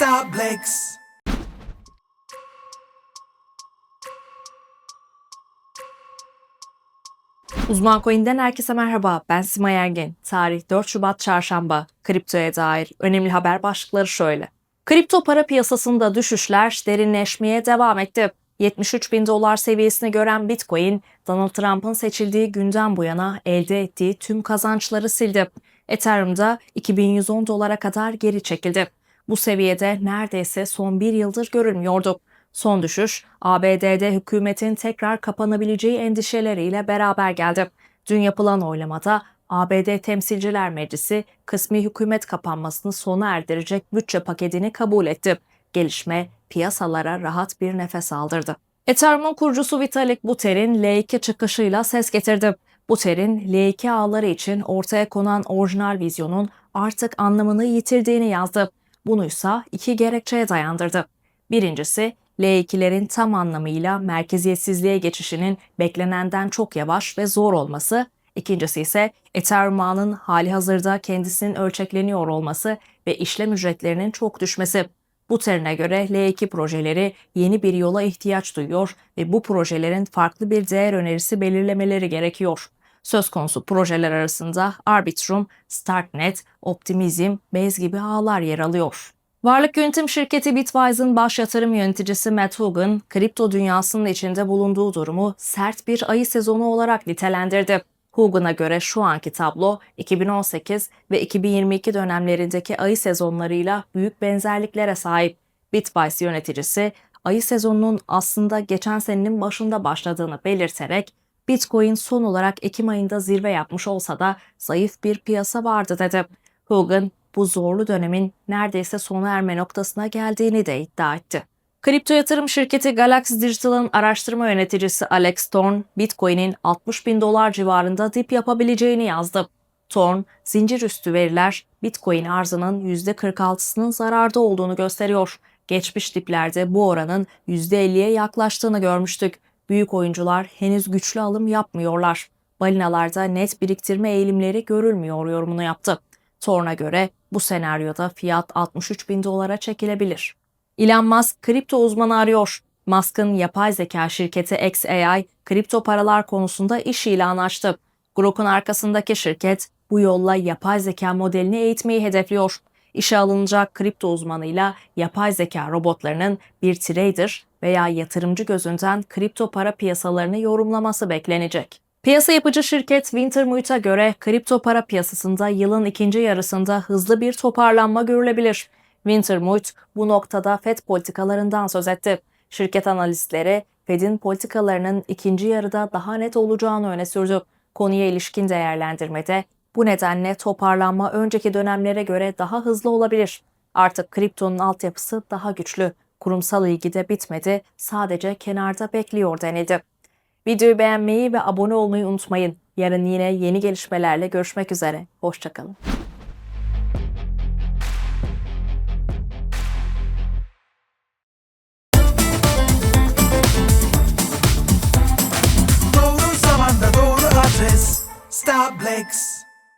Alex. Uzman Coin'den herkese merhaba. Ben Simay Ergen. Tarih 4 Şubat Çarşamba. Kriptoya dair önemli haber başlıkları şöyle. Kripto para piyasasında düşüşler derinleşmeye devam etti. 73 bin dolar seviyesini gören Bitcoin, Donald Trump'ın seçildiği günden bu yana elde ettiği tüm kazançları sildi. Ethereum'da 2110 dolara kadar geri çekildi. Bu seviyede neredeyse son bir yıldır görülmüyordu. Son düşüş, ABD'de hükümetin tekrar kapanabileceği endişeleriyle beraber geldi. Dün yapılan oylamada ABD Temsilciler Meclisi kısmi hükümet kapanmasını sona erdirecek bütçe paketini kabul etti. Gelişme piyasalara rahat bir nefes aldırdı. Ethereum'un kurucusu Vitalik Buterin L2 çıkışıyla ses getirdi. Buterin L2 ağları için ortaya konan orijinal vizyonun artık anlamını yitirdiğini yazdı. Bunu ise iki gerekçeye dayandırdı. Birincisi, L2'lerin tam anlamıyla merkeziyetsizliğe geçişinin beklenenden çok yavaş ve zor olması, İkincisi ise Ethereum ağının hali hazırda kendisinin ölçekleniyor olması ve işlem ücretlerinin çok düşmesi. Bu terine göre L2 projeleri yeni bir yola ihtiyaç duyuyor ve bu projelerin farklı bir değer önerisi belirlemeleri gerekiyor. Söz konusu projeler arasında Arbitrum, Starknet, Optimism, Base gibi ağlar yer alıyor. Varlık yönetim şirketi Bitwise'ın baş yatırım yöneticisi Matt Hougan, kripto dünyasının içinde bulunduğu durumu sert bir ayı sezonu olarak nitelendirdi. Hougan'a göre şu anki tablo 2018 ve 2022 dönemlerindeki ayı sezonlarıyla büyük benzerliklere sahip. Bitwise yöneticisi ayı sezonunun aslında geçen senenin başında başladığını belirterek Bitcoin son olarak Ekim ayında zirve yapmış olsa da zayıf bir piyasa vardı dedi. Hogan bu zorlu dönemin neredeyse sona erme noktasına geldiğini de iddia etti. Kripto yatırım şirketi Galaxy Digital'ın araştırma yöneticisi Alex Thorne, Bitcoin'in 60 bin dolar civarında dip yapabileceğini yazdı. Thorne, zincir üstü veriler Bitcoin arzının %46'sının zararda olduğunu gösteriyor. Geçmiş diplerde bu oranın %50'ye yaklaştığını görmüştük. Büyük oyuncular henüz güçlü alım yapmıyorlar. Balinalarda net biriktirme eğilimleri görülmüyor yorumunu yaptı. Thorne'a göre bu senaryoda fiyat 63 bin dolara çekilebilir. Elon Musk kripto uzmanı arıyor. Musk'ın yapay zeka şirketi XAI kripto paralar konusunda iş ilanı açtı. Grok'un arkasındaki şirket bu yolla yapay zeka modelini eğitmeyi hedefliyor. İşe alınacak kripto uzmanıyla yapay zeka robotlarının bir trader veya yatırımcı gözünden kripto para piyasalarını yorumlaması beklenecek. Piyasa yapıcı şirket Wintermut'a göre kripto para piyasasında yılın ikinci yarısında hızlı bir toparlanma görülebilir. Wintermut bu noktada FED politikalarından söz etti. Şirket analistleri Fed'in politikalarının ikinci yarıda daha net olacağını öne sürdü. Konuya ilişkin değerlendirmede bu nedenle toparlanma önceki dönemlere göre daha hızlı olabilir. Artık kriptonun altyapısı daha güçlü. Kurumsal ilgi de bitmedi, sadece kenarda bekliyor denildi. Videoyu beğenmeyi ve abone olmayı unutmayın. Yarın yine yeni gelişmelerle görüşmek üzere. Hoşçakalın. Stop Blakes.